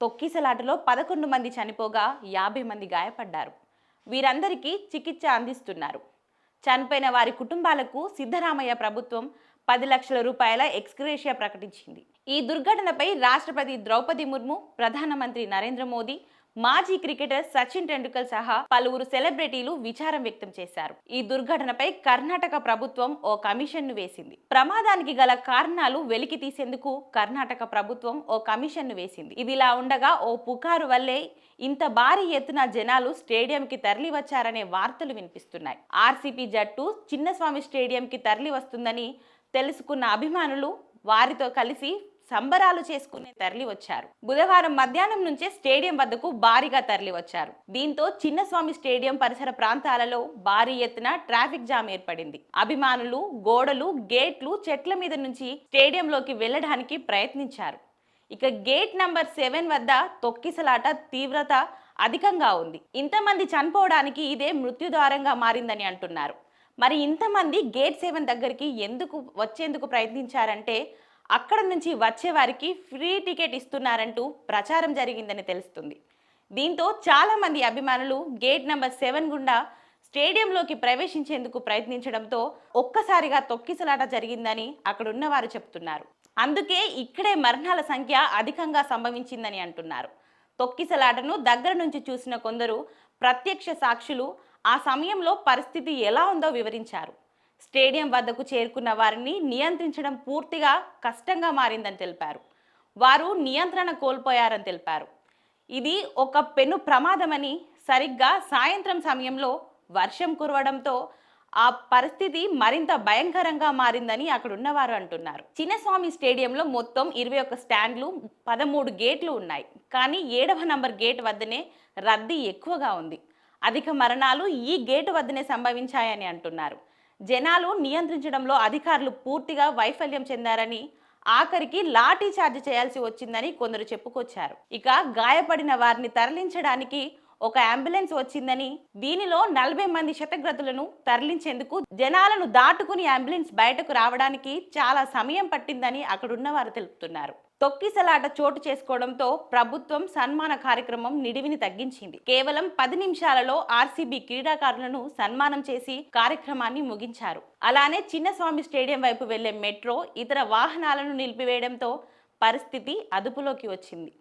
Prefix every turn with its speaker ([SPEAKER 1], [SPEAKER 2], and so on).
[SPEAKER 1] తొక్కిసలాటలో పదకొండు మంది చనిపోగా యాభై మంది గాయపడ్డారు. వీరందరికీ చికిత్స అందిస్తున్నారు. చనిపోయిన వారి కుటుంబాలకు సిద్ధరామయ్య ప్రభుత్వం పది లక్షల రూపాయల ఎక్స్గ్రేషియా ప్రకటించింది. ఈ దుర్ఘటనపై రాష్ట్రపతి ద్రౌపది ముర్ము ప్రధానమంత్రి నరేంద్ర మోదీ మాజీ క్రికెటర్ సచిన్ టెండూల్కర్ సహా పలువురు సెలబ్రిటీలు విచారం వ్యక్తం చేశారు. ఈ దుర్ఘటనపై కర్ణాటక ప్రభుత్వం ఓ కమిషన్ను వేసింది. ప్రమాదానికి గల కారణాలు వెలికి తీసేందుకు కర్ణాటక ప్రభుత్వం ఓ కమిషన్ను వేసింది. ఇదిలా ఉండగా ఓ పుకారు వల్లే ఇంత భారీ ఎత్తున జనాలు స్టేడియంకి తరలి వచ్చారనే వార్తలు వినిపిస్తున్నాయి. ఆర్సీపీ జట్టు చిన్నస్వామి స్టేడియంకి తరలి వస్తుందని తెలుసుకున్న అభిమానులు వారితో కలిసి సంబరాలు చేసుకునే తరలి వచ్చారు. బుధవారం మధ్యాహ్నం నుంచే స్టేడియం వద్దకు భారీగా తరలి వచ్చారు. దీంతో చిన్నస్వామి స్టేడియం పరిసర ప్రాంతాలలో భారీ ఎత్తున ట్రాఫిక్ జామ్ ఏర్పడింది. అభిమానులు గోడలు గేట్లు చెట్ల మీద నుంచి స్టేడియంలోకి వెళ్ళడానికి ప్రయత్నించారు. ఇక గేట్ నంబర్ సెవెన్ వద్ద తొక్కిసలాట తీవ్రత అధికంగా ఉంది. ఇంతమంది చనిపోవడానికి ఇదే మృత్యుద్వారంగా మారిందని అంటున్నారు. మరి ఇంతమంది గేట్ సెవెన్ దగ్గరికి ఎందుకు వచ్చేందుకు ప్రయత్నించారంటే అక్కడ నుంచి వచ్చే వారికి ఫ్రీ టికెట్ ఇస్తున్నారంటూ ప్రచారం జరిగిందని తెలుస్తుంది. దీంతో చాలామంది అభిమానులు గేట్ నెంబర్ సెవెన్ గుండా స్టేడియంలోకి ప్రవేశించేందుకు ప్రయత్నించడంతో ఒక్కసారిగా తొక్కిసలాట జరిగిందని అక్కడున్న వారు చెప్తున్నారు. అందుకే ఇక్కడే మరణాల సంఖ్య అధికంగా సంభవించిందని అంటున్నారు. తొక్కిసలాటను దగ్గర నుంచి చూసిన కొందరు ప్రత్యక్ష సాక్షులు ఆ సమయంలో పరిస్థితి ఎలా ఉందో వివరించారు. స్టేడియం వద్దకు చేరుకున్న వారిని నియంత్రించడం పూర్తిగా కష్టంగా మారిందని తెలిపారు. వారు నియంత్రణ కోల్పోయారని తెలిపారు. ఇది ఒక పెను ప్రమాదమని సరిగ్గా సాయంత్రం సమయంలో వర్షం కురవడంతో ఆ పరిస్థితి మరింత భయంకరంగా మారిందని అక్కడున్నవారు అంటున్నారు. చిన్నస్వామి స్టేడియంలో మొత్తం ఇరవై ఒక్క స్టాండ్లు పదమూడు గేట్లు ఉన్నాయి. కానీ ఏడవ నంబర్ గేట్ వద్దనే రద్దీ ఎక్కువగా ఉంది. అధిక మరణాలు ఈ గేటు వద్దనే సంభవించాయని అంటున్నారు. జనాలు నియంత్రించడంలో అధికారులు పూర్తిగా వైఫల్యం చెందారని ఆఖరికి లాఠీ చార్జ్ చేయాల్సి వచ్చిందని కొందరు చెప్పుకొచ్చారు. ఇక గాయపడిన వారిని తరలించడానికి ఒక అంబులెన్స్ వచ్చిందని దీనిలో నలభై మంది శతగ్రతులను తరలించేందుకు జనాలను దాటుకుని అంబులెన్స్ బయటకు రావడానికి చాలా సమయం పట్టిందని అక్కడున్న వారు తెలుపుతున్నారు. తొక్కిసలాట చోటు చేసుకోవడంతో ప్రభుత్వం సన్మాన కార్యక్రమం నిడివిని తగ్గించింది. కేవలం పది నిమిషాలలో ఆర్సీబీ క్రీడాకారులను సన్మానం చేసి కార్యక్రమాన్ని ముగించారు. అలానే చిన్నస్వామి స్టేడియం వైపు వెళ్ళే మెట్రో ఇతర వాహనాలను నిలిపివేయడంతో పరిస్థితి అదుపులోకి వచ్చింది.